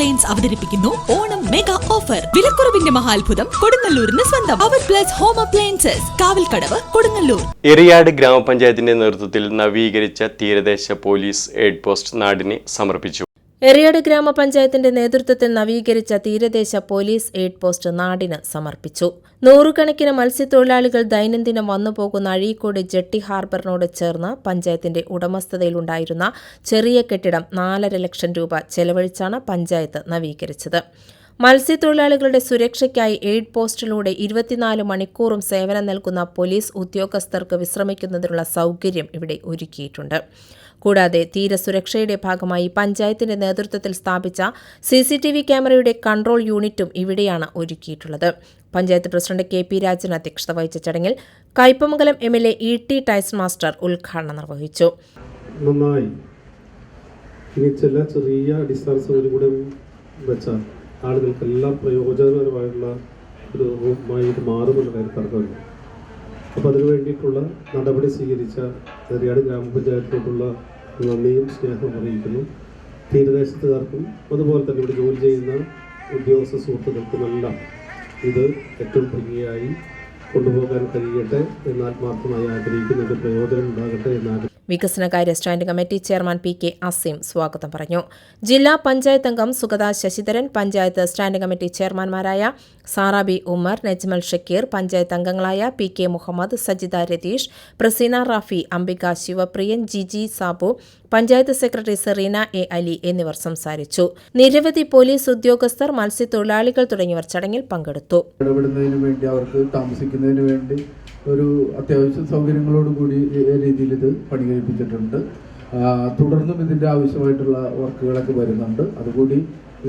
Appliance അവതരിപ്പിക്കുന്നു. Onam mega offer വിലക്കുറവിന്റെ മഹാത്ഭുതം കൊടുങ്ങല്ലൂരിന് സ്വന്തം. അവർ plus home appliances Kavalkadavu Kodungallur. Eriyad ഗ്രാമപഞ്ചായത്തിന്റെ നേതൃത്വത്തിൽ നവീകരിച്ച തീരദേശ പോലീസ് എയ്ഡ് പോസ്റ്റ് നാടിനെ സമർപ്പിച്ചു. എറിയാട് ഗ്രാമപഞ്ചായത്തിന്റെ നേതൃത്വത്തിൽ നവീകരിച്ച തീരദേശ പോലീസ് എയ്ഡ് പോസ്റ്റ് നാടിന് സമർപ്പിച്ചു. നൂറുകണക്കിന് മത്സ്യത്തൊഴിലാളികൾ ദൈനംദിനം വന്നുപോകുന്ന അഴീക്കോട് ജെട്ടി ഹാർബറിനോട് ചേർന്ന് പഞ്ചായത്തിന്റെ ഉടമസ്ഥതയിലുണ്ടായിരുന്ന ചെറിയ കെട്ടിടം നാലര ലക്ഷം രൂപ ചെലവഴിച്ചാണ് പഞ്ചായത്ത് നവീകരിച്ചത്. മത്സ്യത്തൊഴിലാളികളുടെ സുരക്ഷയ്ക്കായി എയ്ഡ് പോസ്റ്റിലൂടെ ഇരുപത്തിനാല് മണിക്കൂറും സേവനം നൽകുന്ന പോലീസ് ഉദ്യോഗസ്ഥർക്ക് വിശ്രമിക്കുന്നതിനുള്ള സൗകര്യം ഇവിടെ ഒരുക്കിയിട്ടുണ്ട്. കൂടാതെ തീരസുരക്ഷയുടെ ഭാഗമായി പഞ്ചായത്തിന്റെ നേതൃത്വത്തിൽ സ്ഥാപിച്ച സി സി ടി വി ക്യാമറയുടെ കൺട്രോൾ യൂണിറ്റും ഇവിടെയാണ് ഒരുക്കിയിട്ടുള്ളത്. Panchayat president K P Rajan അധ്യക്ഷത വഹിച്ച ചടങ്ങിൽ Kaipamangalam M L A E T Taison master ഉദ്ഘാടനം നിർവഹിച്ചു. നന്നായി. ഇനി ചെറിയ വെച്ചാൽ ആളുകൾക്കെല്ലാം പ്രയോജനപരമായിട്ടുള്ള ഒരു റൂമായി ഇത് മാറുമെന്ന കാര്യം തർക്കമില്ല അപ്പോൾ അതിനു വേണ്ടിയിട്ടുള്ള നടപടി സ്വീകരിച്ച എറിയാട് ഗ്രാമപഞ്ചായത്തിലോട്ടുള്ള നന്ദിയും സ്നേഹവും അറിയിക്കുന്നു. തീരദേശത്തുകാർക്കും അതുപോലെ തന്നെ ഇവിടെ ജോലി ചെയ്യുന്ന ഉദ്യോഗസ്ഥ സുഹൃത്തുക്കൾക്കുമെല്ലാം ഇത് ഏറ്റവും ഭംഗിയായി കൊണ്ടുപോകാൻ കഴിയട്ടെ എന്ന് ആത്മാർത്ഥമായി ആഗ്രഹിക്കുന്നു പ്രയോജനം ഉണ്ടാകട്ടെ എന്ന് വികസനകാര്യ standing committee chairman P K Azeem സ്വാഗതം പറഞ്ഞു. ജില്ലാ പഞ്ചായത്ത് അംഗം സുഗത ശശിധരൻ പഞ്ചായത്ത് സ്റ്റാൻഡിംഗ് കമ്മിറ്റി ചെയർമാൻമാരായ സാറാബി ഉമർ നജ്മൽ ഷക്കീർ പഞ്ചായത്ത് അംഗങ്ങളായ P K Muhammad Sajitha Ratheesh Praseena Rafi Ambika Sivapriyan Jiji Sabu panchayat secretary Sereena A Ali എന്നിവർ സംസാരിച്ചു. നിരവധി പോലീസ് ഉദ്യോഗസ്ഥർ മത്സ്യത്തൊഴിലാളികൾ തുടങ്ങിയവർ ചടങ്ങിൽ പങ്കെടുത്തു. ഒരു അത്യാവശ്യ സൗകര്യങ്ങളോട് കൂടി രീതിയിൽ ഇത് പണി കഴിപ്പിച്ചിട്ടുണ്ട്. തുടർന്നും ഇതിന്റെ ആവശ്യമായിട്ടുള്ള വർക്കുകളൊക്കെ വരുന്നുണ്ട്. അതുകൂടി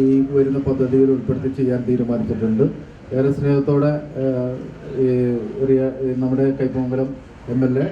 ഈ വരുന്ന പദ്ധതിയിൽ ഉൾപ്പെടുത്തി ചെയ്യാൻ തീരുമാനിച്ചിട്ടുണ്ട്. ഏറെ സ്നേഹത്തോടെ നമ്മുടെ കൈപ്പമംഗലം എം എൽ എ